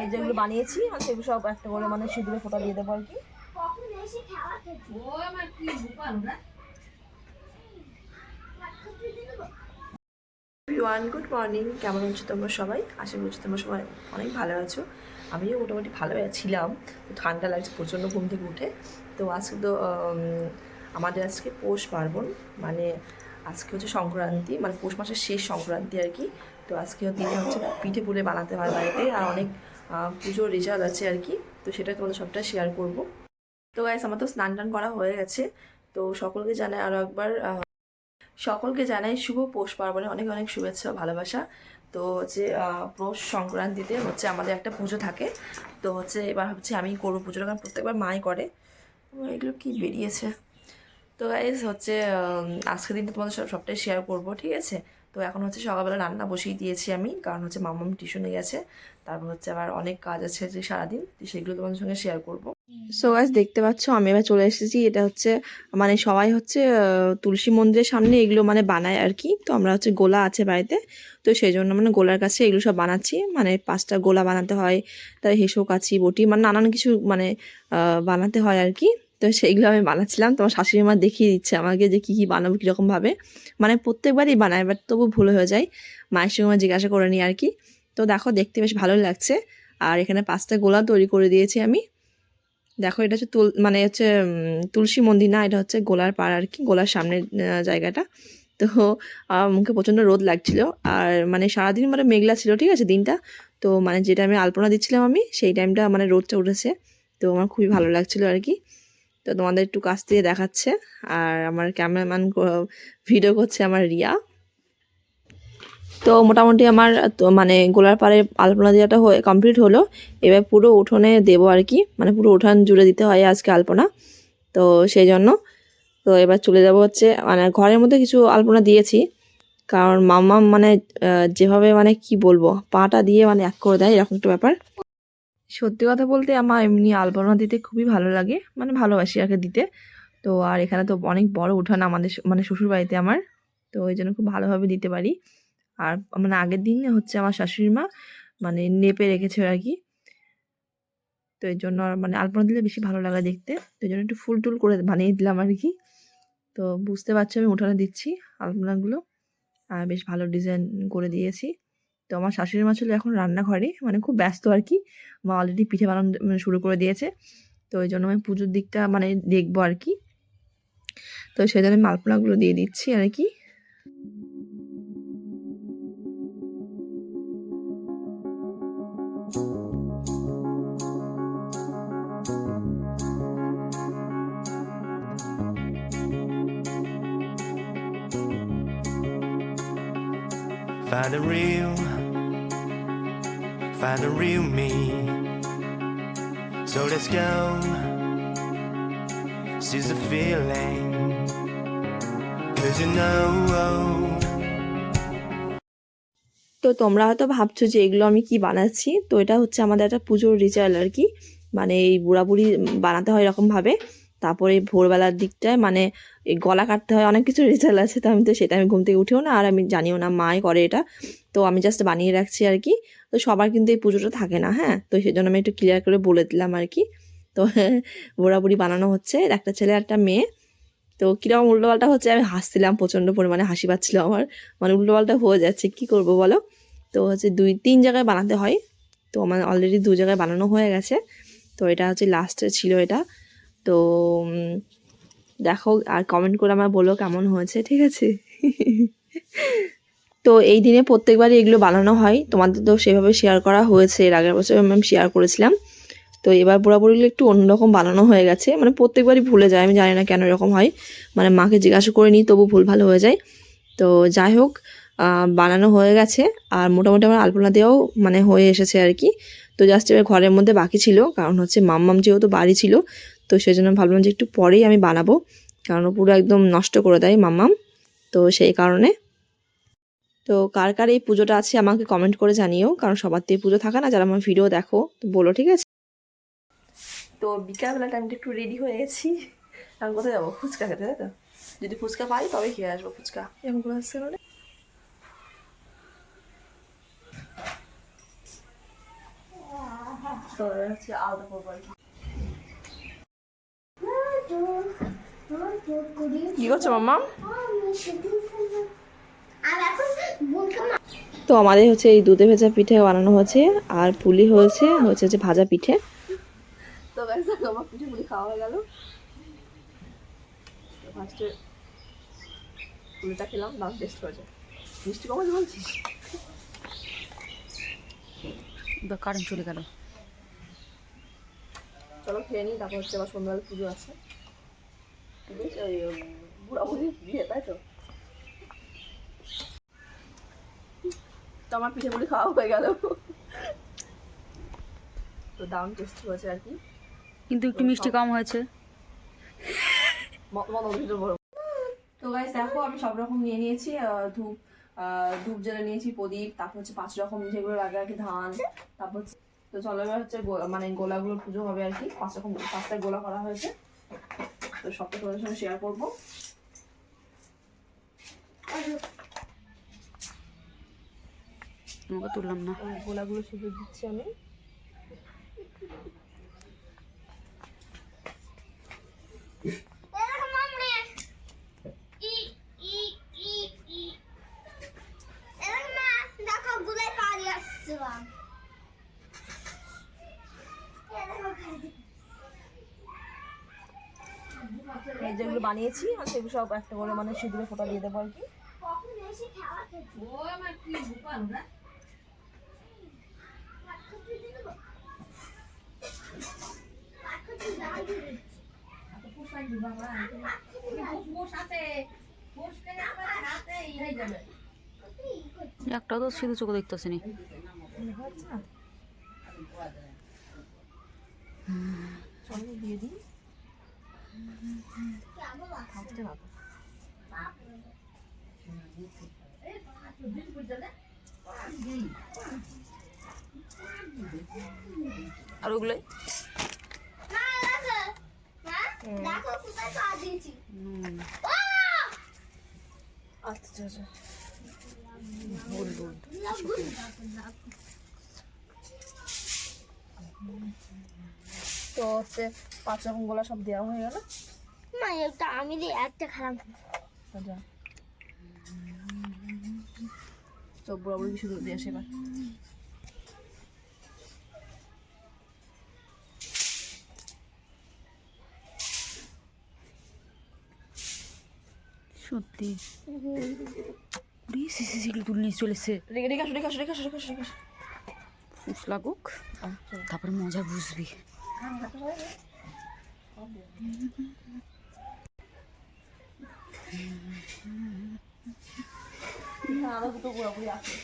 এই যেগুলো বানিয়েছি, আর সেগুলো সব একটা করে মানে সিঁদুরে ফোঁটা দিয়ে দেবো আর কি। ওয়ান গুড মর্নিং কেমন আছো তোমরা সবাই? আশা করছি তোমরা সবাই অনেক ভালো আছো। আমিও মোটামুটি ভালো ছিলাম ঠান্ডা লাগছে, প্রচণ্ড ঘুম থেকে উঠে। তো আজকে তো আমাদের আজকে পৌষ পার্বণ। মানে আজকে হচ্ছে সংক্রান্তি মানে পৌষ মাসের শেষ সংক্রান্তি আর কি। তো আজকে দিনে হচ্ছে পিঠে পুলে বানাতে হয় বাড়িতে, আর অনেক পুজোর রেজাল্ট আছে আর কি। তো সেটা তোমাদের সবটা শেয়ার করব। তো গাইস আমার তো স্নান টান করা হয়ে গেছে। তো সকলকে জানাই আরও একবার সকলকে জানাই শুভ পৌষ পার্বণে অনেক অনেক শুভেচ্ছা ভালোবাসা। তো হচ্ছে পৌষ সংক্রান্তিতে হচ্ছে আমাদের একটা পুজো থাকে। তো হচ্ছে এবার হচ্ছে আমি করব পুজোটা, কারণ প্রত্যেকবার মাই করে। এগুলো কি বেরিয়েছে। তো গাইজ হচ্ছে আজকের দিনটা তোমাদের সব, সবটাই শেয়ার করব, ঠিক আছে? তো এখন হচ্ছে সকালবেলা রান্না বসিয়ে দিয়েছি আমি, কারণ হচ্ছে মামাম টিউশনে গেছে। তারপর হচ্ছে আবার অনেক কাজ আছে যে সারাদিন, তো সেগুলো তোমাদের সঙ্গে শেয়ার করব। সো গাছ দেখতে পাচ্ছ আমি এবার চলে এসেছি, এটা হচ্ছে মানে সবাই হচ্ছে তুলসী মন্দিরের সামনে এগুলো মানে বানায় আর কি। তো আমরা হচ্ছে গোলা আছে বাড়িতে, তো সেই জন্য মানে গোলার কাছে এগুলো সব বানাচ্ছি। মানে পাঁচটা গোলা বানাতে হয়, তার হেসো কাছি বটি মানে নানান কিছু মানে বানাতে হয় আর কি। তো সেইগুলো আমি বানাচ্ছিলাম। তোমার শাশুড়ি মা দেখিয়ে দিচ্ছে আমাকে যে কী কী বানাবো কীরকমভাবে মানে প্রত্যেকবারই বানায় বাট তবু ভুল হয়ে যায়। মায়ের সঙ্গে জিজ্ঞাসা করে নিই আর কি। তো দেখো, দেখতে বেশ ভালো লাগছে। আর এখানে পাঁচটা গোলা তৈরি করে দিয়েছি আমি। দেখো, এটা হচ্ছে তুল মানে হচ্ছে তুলসী মন্দির না, এটা হচ্ছে গোলার পাড় আর কি, গোলার সামনের জায়গাটা। তো মুখে প্রচণ্ড রোদ লাগছিল। আর মানে সারাদিন মানে মেঘলা ছিল, ঠিক আছে, দিনটা। তো মানে যেটা আমি আলপনা দিচ্ছিলাম আমি, সেই টাইমটা মানে রোদটা উঠেছে। তো আমার খুবই ভালো লাগছিল আর কি। তো তোমাদের একটু কাছ থেকে দেখাচ্ছে। আর আমার ক্যামেরাম্যান ভিডিও করছে আমার রিয়া। তো মোটামুটি আমার, তো মানে গোলার পাড়ে আলপনা দেওয়াটা হয়ে কমপ্লিট হলো। এবার পুরো উঠোনে দেবো আর কি মানে পুরো উঠান জুড়ে দিতে হয় আজকে আলপনা। তো সেই জন্য, তো এবার চলে যাব হচ্ছে মানে ঘরের মধ্যে কিছু আলপনা দিয়েছি। কারণ মাম্মা মানে যেভাবে মানে কি বলব, পাটা দিয়ে মানে এক করে দেয়, এরকম একটা ব্যাপার। সত্যি কথা বলতে আমার এমনি আলপনা দিতে খুবই ভালো লাগে মানে ভালোবাসি কি দিতে। তো আর এখানে তো অনেক বড় উঠান আমাদের মানে শ্বশুর বাড়িতে আমার, তো ওই জন্য খুব ভালোভাবে দিতে পারি। আর মানে আগের দিন হচ্ছে আমার শাশুড়ি মা মানে নেপে রেখেছে আর কি। তো এই জন্য মানে আলপনা দিলে বেশি ভালো লাগে দেখতে। তো এই জন্য একটু ফুল টুল করে বানিয়ে দিলাম আর কি। তো বুঝতে পারছ আমি উঠানে দিচ্ছি আলপনাগুলো। আর বেশ ভালো ডিজাইন করে দিয়েছি। তো আমার শাশুড়ি মা ছিল এখন রান্নাঘরে মানে খুব ব্যস্ত আর কি। মা অলরেডি পিঠে বানানো মানে শুরু করে দিয়েছে। তো ওই জন্য আমি পুজোর দিকটা মানে দেখব আর কি। তো সেই জন্য মালপোনাগুলো দিয়ে দিচ্ছি আর কি। Find the real, find the real me. So let's go. Seize the feeling. Cause you know. তো তোমরা হয়তো ভাবছ যে এগুলো আমি কি বানাচ্ছি তো এটা হচ্ছে আমাদের একটা পুজোর রিচুয়াল আর কি মানে এই বুড়াবুড়ি বানাতে হয় এরকমভাবে তারপরে ভোরবেলার দিকটায় মানে এই গলা কাটতে হয়, অনেক কিছু রিচুয়াল আছে, তো আমি তো সেটা আমি ঘুম থেকে উঠেও না, আর আমি জানিও না মাই করে এটা। তো আমি জাস্ট বানিয়ে রাখছি আর কি। তো সবার কিন্তু এই পুজোটা থাকে না হ্যাঁ? তো সেই জন্য আমি একটু ক্লিয়ার করে বলে দিলাম আর কি। তো বুড়াবুড়ি বানানো হচ্ছে একটা ছেলে একটা মেয়ে। তো কীরকম উল্টোপাল্টা হচ্ছে, আমি হাসছিলাম, প্রচণ্ড পরিমাণে হাসি পাচ্ছিল আমার। মানে উল্টোপাল্টা হয়ে যাচ্ছে, কি করব বলো? তো হচ্ছে দুই, তিন জায়গায় বানাতে হয়। তো আমার অলরেডি দু জায়গায় বানানো হয়ে গেছে। তো এটা হচ্ছে লাস্টে ছিল এটা। তো দেখো, আর কমেন্ট করে আমার বলো কেমন হয়েছে, ঠিক আছে? তো এই দিনে প্রত্যেকবারই এগুলো বানানো হয়। তোমাদের তো সেভাবে শেয়ার করা হয়েছে। এর আগের বছর আমি শেয়ার করেছিলাম। তো এবার পুরোপুরিগুলো একটু অন্যরকম বানানো হয়ে গেছে। মানে প্রত্যেকবারই ভুলে যায়, আমি জানি না কেন এরকম হয়। মানে মাকে জিজ্ঞাসা করে নিই, তবু ভুল ভালো হয়ে যায়। তো যাই হোক বানানো হয়ে গেছে। আর মোটামুটি আমার আলপনা দেওয়াও মানে হয়ে এসেছে আর কি। তো জাস্ট এবার ঘরের মধ্যে বাকি ছিল। কারণ হচ্ছে মাম্মাম যেহেতু বাড়ি ছিল তো সেই জন্য ভাবলাম যে একটু পরেই আমি বানাবো, কারণ পুরো একদম নষ্ট করে দেয় মাম্মাম, তো সেই কারণে। তো কার কার এই পুজোটা আছে আমাকে কমেন্ট করে জানিও, কারণ সবার তো এই পুজো থাকে না, যারা আমার ভিডিও দেখো, তো বলো, ঠিক আছে? তো বিকালবেলা টাইমটা একটু রেডি হয়ে গেছি। আমি কোথায় যাব? ফুচকা খেতে, তাই তো? যদি ফুচকা পাই, তবে খেয়ে আসব ফুচকা। এরকম করে আসছে রে? তো হচ্ছে আলাদা। কি করছ মাম্মা? তো আমাদের হচ্ছে এই দুধে ভেজা পিঠে বানানো হয়েছে আর পুলি হয়েছে হচ্ছে যে ভাজা পিঠে। তো আমার পিঠে পুলি খাওয়া হয়ে গেল। ফার্স্টে পুলিটা খেলাম দাম টেস্ট করেছে মিষ্টি কম আছে বলছিস? কারেন্ট চলে গেল। চলো খেয়ে নিই তারপর হচ্ছে আবার সন্ধ্যাবেলা পুজো আছে। বেশ ওই উম, বুড়া বুড়ির বিয়ে তাই তো আমার খাওয়া হয়ে গেল। তো দাম টেস্ট হয়েছে আর কি। কিন্তু একটু মিষ্টি কম হয়েছে। তো গাইস দেখো আমি সব রকম নিয়ে নিয়েছি আহ, ধূপ ধূপ জ্বালা নিয়েছি প্রদীপ তারপর হচ্ছে পাঁচ রকম যেগুলো লাগে আর কি ধান তারপর হচ্ছে- তো চলো এবার হচ্ছে মানে গোলাগুলোর পুজো হবে আর কি পাঁচ রকম পাঁচটা গোলা করা হয়েছে। তো সবটা তোমাদের সঙ্গে শেয়ার করব। তুললাম না। গোলাগুলো শুধু দিচ্ছি আমি এরকম মামড়ে। ই, ই, ই, ই। এরকম মা, দেখো গুলাই পাড়ি আসছিলাম। এরকম খাইছি। এই যেগুলো বানিয়েছি আর সেগুলো সব একটা করে মানে সিঁদুরে ফোটা দিয়ে দেবো আর কি। একটাও তো শুধু চোখে দেখতেছে নি। দিয়ে দিই। আর ওগুলোই ও! আচ্ছা আচ্ছা তো হচ্ছে পাঁচ রকম গোলা সব দেওয়া হয়ে গেল মা, এটা আমি দিয়ে একটা খারাপ আচ্ছা। চোখ বরাবর কিছু দিয়ে আসে এবার। সত্যি? উড়ি সিসি সেগুলো তুলে নিয়ে চলেছে রেখে রেখে আসো রেখে আসো রেখে আসো রেখে আসো রেখে আসো। ফুস লাগুক। তারপরে মজা বুঝবি। হ্যাঁ আরও দুটো পুরোপুরি আছে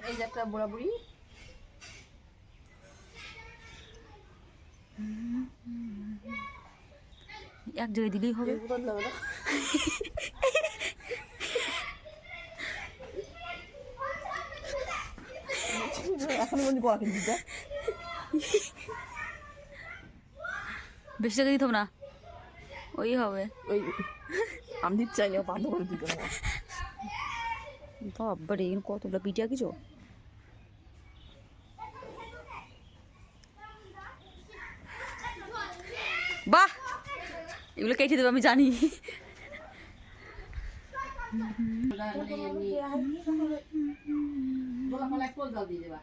এই যে একটা বুড়াবুড়ি এক জায়গায় দিলেই হবে বোতল দেবে না এখন বলি গোয়া কিনতে যা। বেশি জায়গায় দিতে হবে না। ওই হবে। ওই আমি দিতে চাই না বন্ধ করে দিতে বাবারে এখানে কতগুলো পিঠা কিছু বাহ! এগুলো কেটে দেবে আমি জানি। বাইরে যাও তো এবার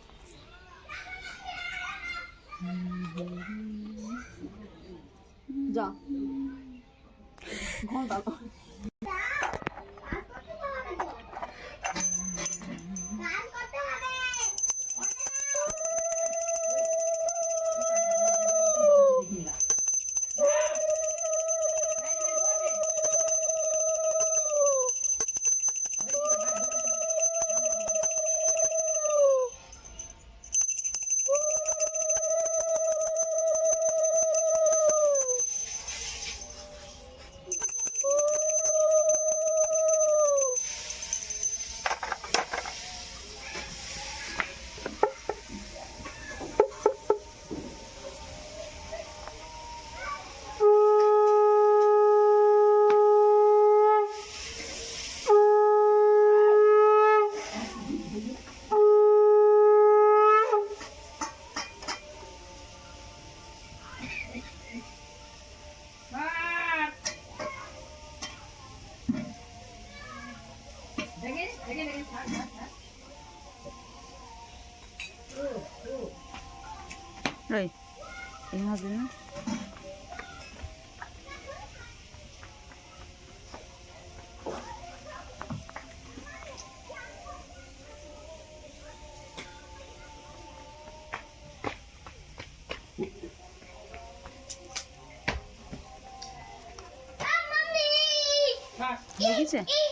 যা। ঘণ্টা। হবে না মাম্মি লেগেছে ই ই ই ই